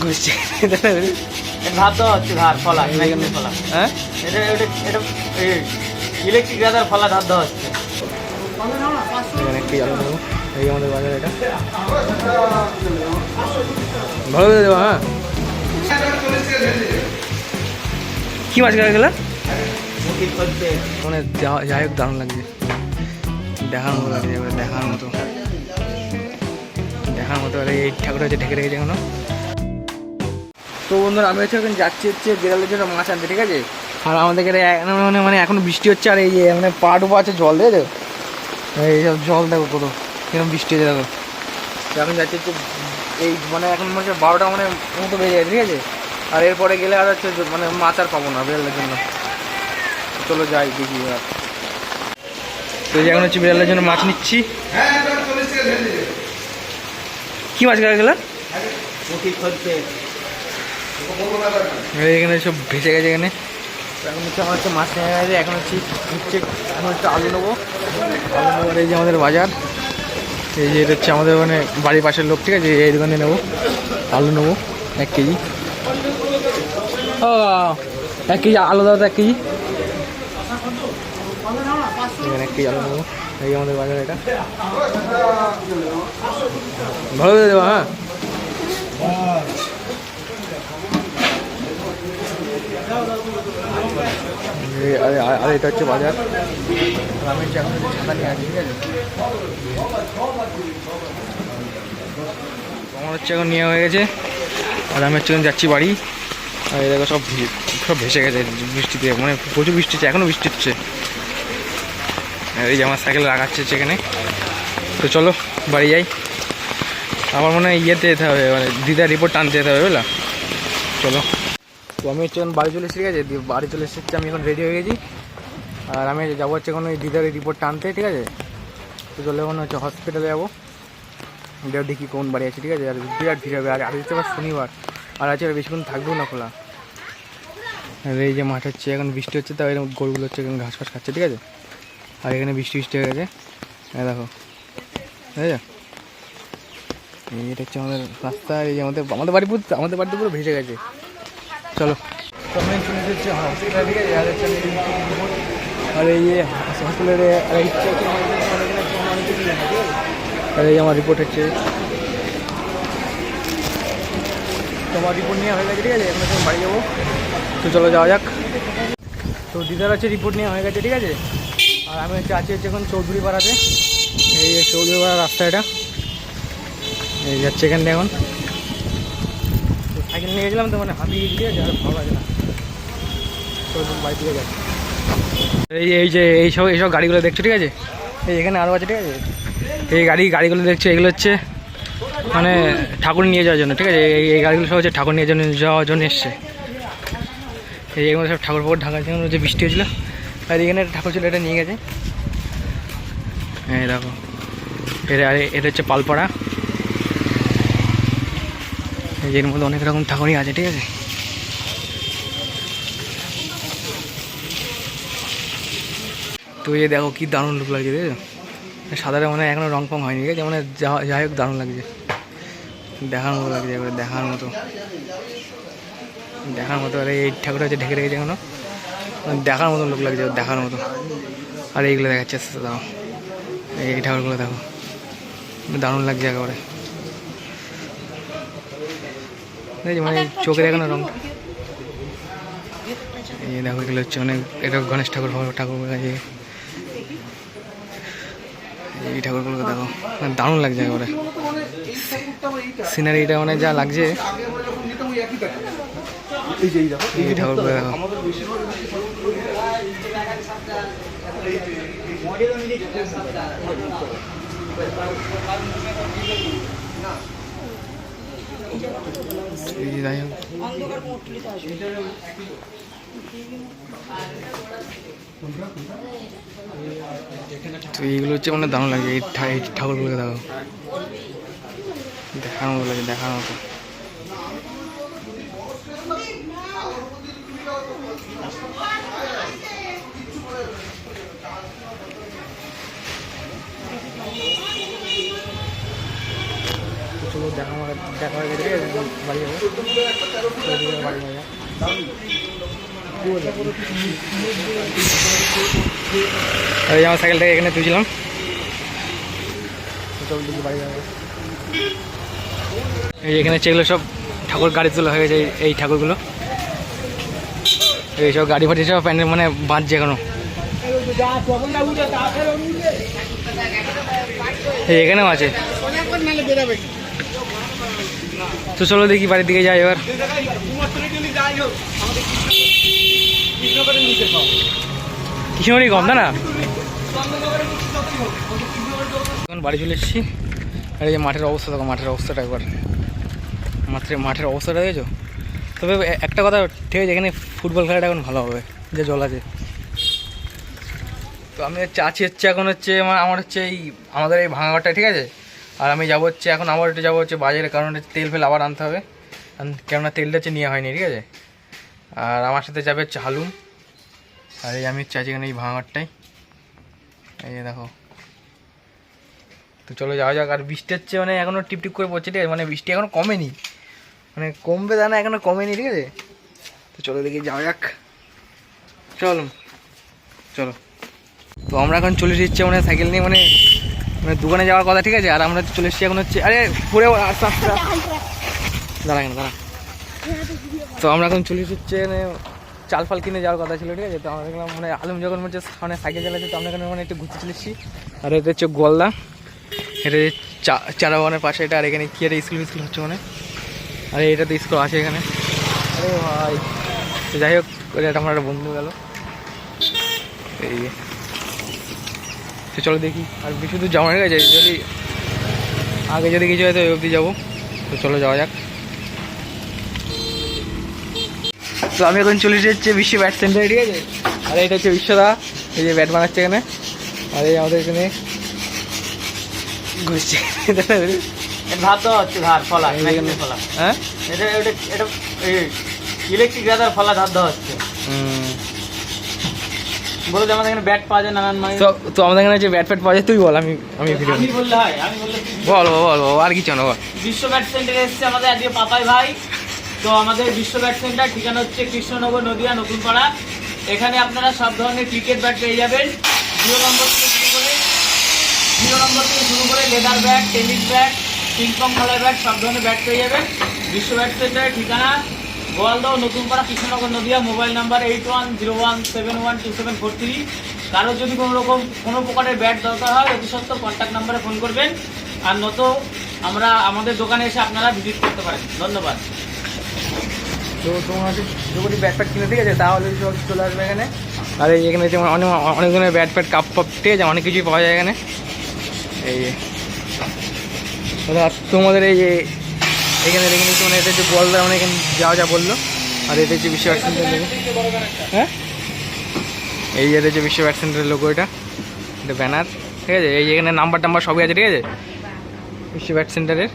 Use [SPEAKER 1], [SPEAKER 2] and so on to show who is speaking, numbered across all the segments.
[SPEAKER 1] ঘুরছে
[SPEAKER 2] ধার দেওয়া হচ্ছে ধার ফলা ফলা।
[SPEAKER 1] হ্যাঁ?
[SPEAKER 2] এটা এটা এটা ইলেকট্রিক গাদার ফলা ধার দেওয়া হচ্ছে
[SPEAKER 1] এখানে একটি আলু নেব এই আমাদের বাজার এটা। ভালো করে দেবো হ্যাঁ? কি মাছ গেল
[SPEAKER 2] মুখি
[SPEAKER 1] মানে যাই হোক দারুণ লাগছে। দেখার মতো লাগছে দেখার মতো। দেখার মতো আর এই ঠাকুর হচ্ছে ঢেকে রেখেছে এখনও। তো বন্ধুরা আমি হচ্ছে এখন যাচ্ছি হচ্ছে বিড়ালের জন্য মাছ আনতে ঠিক আছে? আর আমাদের এখানে মানে মানে এখন বৃষ্টি হচ্ছে আর এই যে মানে পা ডুবো আছে জল দেখো এই সব জল দেখো কত কীরকম বৃষ্টি হচ্ছে দেখো। তো এখন যাচ্ছি হচ্ছে এই মানে এখন মনে হচ্ছে বারোটা মানে মতো বেজে যায় ঠিক আছে? আর এরপরে গেলে আর হচ্ছে মানে মাছ আর পাবো না বিড়ালের জন্য। চলো যাই দেখি আর তো এখন হচ্ছে বিড়ালের জন্য মাছ নিচ্ছি। কি মাছ গেল? এখানে সব ভেসে গেছে এখানে। এখন হচ্ছে আমার হচ্ছে মাছ নেওয়া গেছে এখন হচ্ছে হচ্ছে এখন হচ্ছে আলু নেব। আলু নেব এই যে আমাদের বাজার। এই যে এটা হচ্ছে আমাদের মানে বাড়ির পাশের লোক, ঠিক আছে? এই দোকানে নেব। আলু নেব, এক কেজি। ও এক কেজি আলু দাও এক কেজি। এখানে এক কেজি আলু নেব। এই আমাদের বাজার এটা। ভালো করে দেবো হ্যাঁ? আর এটা হচ্ছে বাজার। আমি হচ্ছে এখন ছাতা নিয়ে আছি ঠিক আছে আমার হচ্ছে এখন নেওয়া হয়ে গেছে, আর আমি হচ্ছে যাচ্ছি বাড়ি। আর এই দেখো সব সব ভেসে গেছে, বৃষ্টিতে মানে প্রচুর বৃষ্টি হচ্ছে এখনও বৃষ্টি হচ্ছে। এই যে আমার সাইকেল রাখাচ্ছে সেখানে তো চলো, বাড়ি যাই। আমার মনে হয় ইয়েতে যেতে হবে মানে দিদার রিপোর্ট টানতে যেতে হবে, বুঝলা? চলো। তো আমি হচ্ছে এখন বাড়ি চলে এসে ঠিক আছে? বাড়ি চলে এসেছি, আমি এখন রেডি হয়ে গেছি। আর আমি যাব হচ্ছে এখন ওই দিদার রিপোর্ট টানতে, ঠিক আছে? তো চলে এখন হচ্ছে হসপিটালে যাব। দেখ দেখি কোন বাড়ি আছে, ঠিক আছে? আর বিরাট ভিড় হবে, আর আজ হচ্ছে আবার শনিবার। আর আজকে আর বেশিক্ষণ থাকবেও না খোলা। আর এই যে মাঠ হচ্ছে, এখন বৃষ্টি হচ্ছে তাই এরকম গরুগুলো হচ্ছে, এখন ঘাস ফাস খাচ্ছে, ঠিক আছে? আর এখানে বৃষ্টি বৃষ্টি হয়ে গেছে। হ্যাঁ দেখো ঠিক আছে এটা হচ্ছে আমাদের রাস্তা, এই যে আমাদের আমাদের বাড়ি পুরো, আমাদের বাড়িতে পুরো ভেসে গেছে। চলো। আর এই যে হসপিটালে আর এই আমার রিপোর্ট হচ্ছে। তোমার রিপোর্ট নিয়ে হয়ে গেছে, ঠিক আছে? এখন বাড়ি যাব। তো চলো যাওয়া যাক। তো দিদার হচ্ছে রিপোর্ট নিয়ে হয়ে গেছে, ঠিক আছে? আর আমি হচ্ছে আছি হচ্ছে এখন চৌধুরী পাড়াতে এই চৌধুরী পাড়ার রাস্তা এটা এই যাচ্ছে এখান এখন। সাইকেল নিয়ে গেছিলাম তো মানে হাঁপিয়ে আছে আর ভালো লাগে না। এই এই যে এইসব এইসব গাড়িগুলো দেখছ, ঠিক আছে? এই এখানে আরও আছে, ঠিক আছে? এই গাড়ি, গাড়িগুলো দেখছ, এগুলো হচ্ছে মানে ঠাকুর নিয়ে যাওয়ার জন্য, ঠিক আছে? এই এই গাড়িগুলো সব হচ্ছে ঠাকুর নিয়ে জন্য, যাওয়ার জন্য এসছে। এই এগুলো সব ঠাকুর ফাকুর ঢাকার জন্য যে বৃষ্টি হয়েছিল, আর এখানে ঠাকুর ছিল, এটা নিয়ে গেছে। এই দেখো, এটা আর এটা হচ্ছে পালপাড়া। যে এর মধ্যে অনেক রকম ঠাকুরই আছে, ঠিক আছে? তো এই দেখো কি দারুণ লুক লাগছে দেখেছ সাদাটা মানে এখনও রং ফং হয়নি, ঠিক আছে? মানে যাই হোক দারুণ লাগছে। দেখার মতো লাগছে এবারে দেখার মতো। দেখার মতো, আর এই ঠাকুরটা হচ্ছে ঢেকে রেখেছে এখনও। মানে দেখার মতো লোক লাগছে, দেখার মতো। আর এইগুলো দেখাচ্ছে দাও এই ঠাকুরগুলো দেখো। দারুণ লাগছে একেবারে। মানে চোখের এখনও রং। এই দেখো এগুলো হচ্ছে অনেক এটা গণেশ ঠাকুর ঠাকুর আছে এই ঠাকুরগুলো দেখো মানে দারুণ লাগছে একেবারে। সিনারিটা মানে যা লাগছে। এই ঠাকুরগুলো দেখো। যে যাই হোক তো এইগুলো হচ্ছে মানে দারুণ লাগে। এই ঠাকুরগুলোকে দেখো। মতো লাগে, দেখার মতো। দেখা আমার- দেখা হয়ে গেছে, বাড়ি যাব। বাড়ি যাব। আমার সাইকেলটাকে এখানে তুলছিলাম। এই এখানে যেগুলো সব ঠাকুর গাড়ি তোলা হয়ে গেছে, এই- ঠাকুরগুলো। এই সব গাড়ি ফাড়ি সব প্যান্ডেল মানে বাঁধছে এখনও। এখানেও আছে। তো চলো দেখি বাড়ির দিকে যাই এবার। কৃষ্ণগড়ি কম না? এখন বাড়ি চলে এসেছি। আর এই যে মাঠের অবস্থা, দেখো মাঠের অবস্থাটা একবার। মাঠের মাঠের অবস্থাটা দেখেছ? তবে একটা কথা, ঠিক আছে, এখানে ফুটবল খেলাটা এখন ভালো হবে, যে জল আছে। তো আমি হচ্ছে আছি হচ্ছে, এখন হচ্ছে আমার হচ্ছে এই, আমাদের এই ভাঙাঘরটা, ঠিক আছে? আর আমি যাব হচ্ছে, এখন আবার একটু যাব হচ্ছে বাজারে, কারণ তেল ফেল আবার আনতে হবে। কেননা তেলটা হচ্ছে নেওয়া হয়নি, ঠিক আছে? আর আমার সাথে যাবে হচ্ছে হালুম। আর এই আমি হচ্ছে এখানে এই ভাঙাঘরটাই এই যে দেখো। তো চলো যাওয়া যাক। আর বৃষ্টি হচ্ছে মানে এখনও টিপ টিপ করে পড়ছে, ঠিক আছে? মানে বৃষ্টি এখনও কমেনি। মানে কমবে তা না এখনও কমেনি, ঠিক আছে? তো চলো দেখি, যাওয়া যাক। চলো। চলো। তো আমরা এখন চলে এসেছি মানে সাইকেল নিয়ে মানে মানে দোকানে যাওয়ার কথা, ঠিক আছে? আর আমরা চলে এসেছি এখন হচ্ছে আরে আস্তে দাঁড়া কেন দাঁড়া। তো আমরা এখন চলে এসেছি মানে চাল ফাল কিনে যাওয়ার কথা ছিল, ঠিক আছে? তো আমরা দেখলাম মানে আলম যখন হচ্ছে সামনে সাইকেল চালাচ্ছে, তো আমরা এখানে মানে একটু ঘুরতে চলে এসেছি। আর এটা হচ্ছে গোয়ালদা। এটা চা চারা বাগানের পাশে এটা, আর এখানে কি একটা স্কুল স্কুল হচ্ছে মানে আরে, এটা তো স্কুল আছে এখানে। আরে ভাই। যাই হোক, এটা আমার একটা বন্ধু গেল। এই। তো চলো দেখি। আর বেশি দূর যাওয়া গেছে যদি আগে যদি কিছু হয় তো ওই অবধি যাব। তো চলো যাওয়া যাক। তো আমি এখন চলে এসেছি বিশ্ব ব্যাট সেন্টারে ঠিক আছে? আর এটা হচ্ছে বিশ্বদা এই যে ব্যাট বানাচ্ছে এখানে। আর এই আমাদের এখানে ঘুরছে।
[SPEAKER 2] ধার দেওয়া হচ্ছে ধার ফলা ফলা।
[SPEAKER 1] হ্যাঁ?
[SPEAKER 2] এটা এটা এটা ইলেকট্রিক রাদার ফলা ধার দেওয়া হচ্ছে।
[SPEAKER 1] হুম।
[SPEAKER 2] বলে যে আমাদের এখানে ব্যাট পাওয়া যায় নানান মানে।
[SPEAKER 1] তো তো আমাদের এখানে যে ব্যাট ফ্যাট পাওয়া যায় তুই বল আমি আমি ভিডিও
[SPEAKER 2] আমি বললে হয় আমি বললে কি?
[SPEAKER 1] বল বল বল আর কিছু না বল।
[SPEAKER 2] বিশ্ব ব্যাট সেন্টারে এসেছে আমাদের আজকে পাপাই ভাই। তো আমাদের বিশ্ব ব্যাট সেন্টার ঠিকানা হচ্ছে কৃষ্ণনগর নদিয়া নতুন পাড়া এখানে আপনারা সব ধরনের ক্রিকেট ব্যাট পেয়ে যাবেন। জিরো নম্বর থেকে শুরু করে জিরো নম্বর থেকে শুরু করে leather bat tennis bat ping pong খেলার ব্যাট সব ধরনের ব্যাট পেয়ে যাবেন। বিশ্ব ব্যাট সেন্টারের ঠিকানা গোয়ালদাও নতুন পাড়া Krishnanagar Nadia, mobile number eight one zero one seven one two seven four three কারোর যদি কোনো রকম কোনো প্রকারের ব্যাট দরকার হয়, অতি সত্ত্বর কন্ট্যাক্ট নাম্বারে ফোন করবেন। আর নত, আমরা আমাদের দোকানে এসে আপনারা ভিজিট করতে পারেন। ধন্যবাদ।
[SPEAKER 1] তো তোমার যদি ব্যাট প্যাট কিনে, ঠিক আছে? তাহলে চলে আসবে এখানে। আর এই এখানে যেমন অনেক অনেক ধরনের ব্যাট প্যাট কাপ ফাপ ঠিক আছে? অনেক কিছুই পাওয়া যায় এখানে। এই তোমাদের এই যে এখানে দেখে নিচ্ছি মানে এটা হচ্ছে বলদার মানে এখানে যাওয়া যা বলল। আর এটা হচ্ছে বিশ্ব লোগো হ্যাঁ? এই যে এটা হচ্ছে বিশ্ব সেন্টারের লোগো এটা। এটা ব্যানার ঠিক আছে? এই এখানে নাম্বার টাম্বার সবই আছে, ঠিক আছে? বিশ্ব ব্যাট সেন্টারের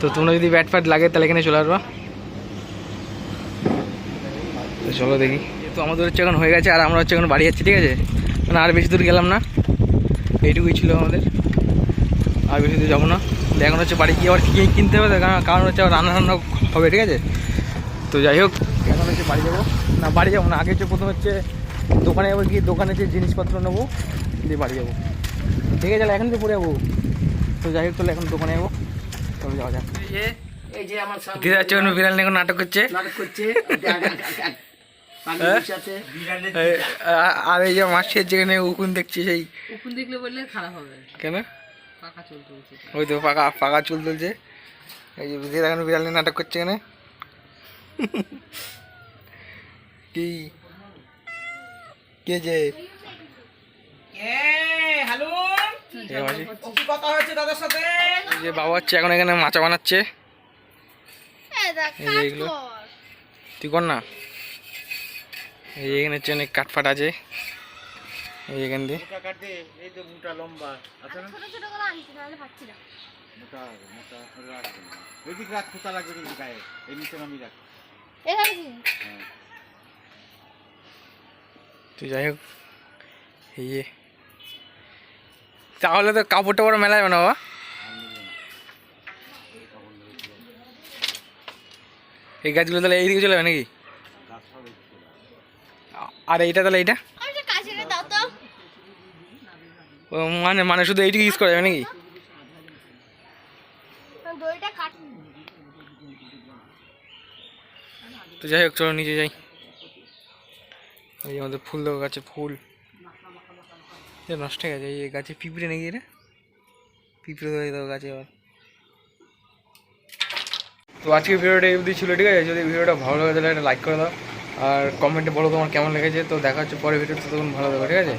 [SPEAKER 1] তো তোমরা যদি ব্যাট ফ্যাট লাগে, তাহলে এখানে চলে আসবা। তো চলো দেখি। তো আমাদের হচ্ছে এখন হয়ে গেছে, আর আমরা হচ্ছে এখন বাড়ি যাচ্ছি, ঠিক আছে? মানে আর বেশি দূর গেলাম না। এইটুকুই ছিল আমাদের। আর বেশি দূর যাব না। এখন হচ্ছে বাড়ি গিয়ে আবার কি কিনতে হবে? কারণ কারণ হচ্ছে আবার রান্না রান্না হবে ঠিক আছে? তো যাই হোক এখন হচ্ছে বাড়ি যাব। না বাড়ি যাব না আগে হচ্ছে প্রথম হচ্ছে দোকানে যাব গিয়ে দোকানে যে জিনিসপত্র নেব দিয়ে বাড়ি যাব। ঠিক আছে তাহলে এখন তো পড়ে যাব। তো যাই হোক তাহলে এখন দোকানে যাব। তবে যাওয়া যাক।
[SPEAKER 2] এই যে আমার
[SPEAKER 1] বিড়াল নিয়ে নাটক করছে?
[SPEAKER 2] নাটক করছে।
[SPEAKER 1] হ্যাঁ? আর এই যে মাসের যেখানে উকুন দেখছি সেই
[SPEAKER 3] উকুন দেখলে বললে খারাপ হবে।
[SPEAKER 1] কেন? ওই তো পাকা পাকা চুল তুলছে। এই যে এখন বিড়াল নিয়ে নাটক করছে এখানে? কি? কে যে?
[SPEAKER 2] হ্যালো
[SPEAKER 1] এ মাসি।
[SPEAKER 2] কি কথা হচ্ছে দাদার সাথে?
[SPEAKER 1] এই যে বাবা হচ্ছে এখন এখানে মাচা বানাচ্ছে। এই যে এইগুলো তুই কর না। এই যে এখানে হচ্ছে অনেক কাঠফাট আছে। এই
[SPEAKER 2] তো মোটা লম্বা। গায়ে। এই নামি
[SPEAKER 1] যাই হোক তাহলে তো কাপড় টাপড় মেলা যাবে না বাবা? এই গাছগুলো তাহলে এইদিকে চলে যাবে নাকি? আর এইটা তাহলে এইটা? মানে মানে শুধু এইটুকু ইউজ করা যাবে নাকি? তো যাই হোক, চলো নিচে যাই। এই আমাদের ফুল দেওয়া গাছে ফুল। নষ্ট হয়ে গেছে, এই গাছে পিঁপড়ে নাকি এটা? পিঁপড়ে ধরে দেওয়া গাছে আবার। তো আজকে ভিডিওটা এই অবধি ছিল, ঠিক আছে? যদি ভিডিওটা ভালো লাগে তাহলে একটা লাইক করে দাও। আর কমেন্টে বলো তোমার কেমন লেগেছে। তো দেখা হচ্ছে পরে ভিডিওতে তখন ভালো থাকো, ঠিক আছে?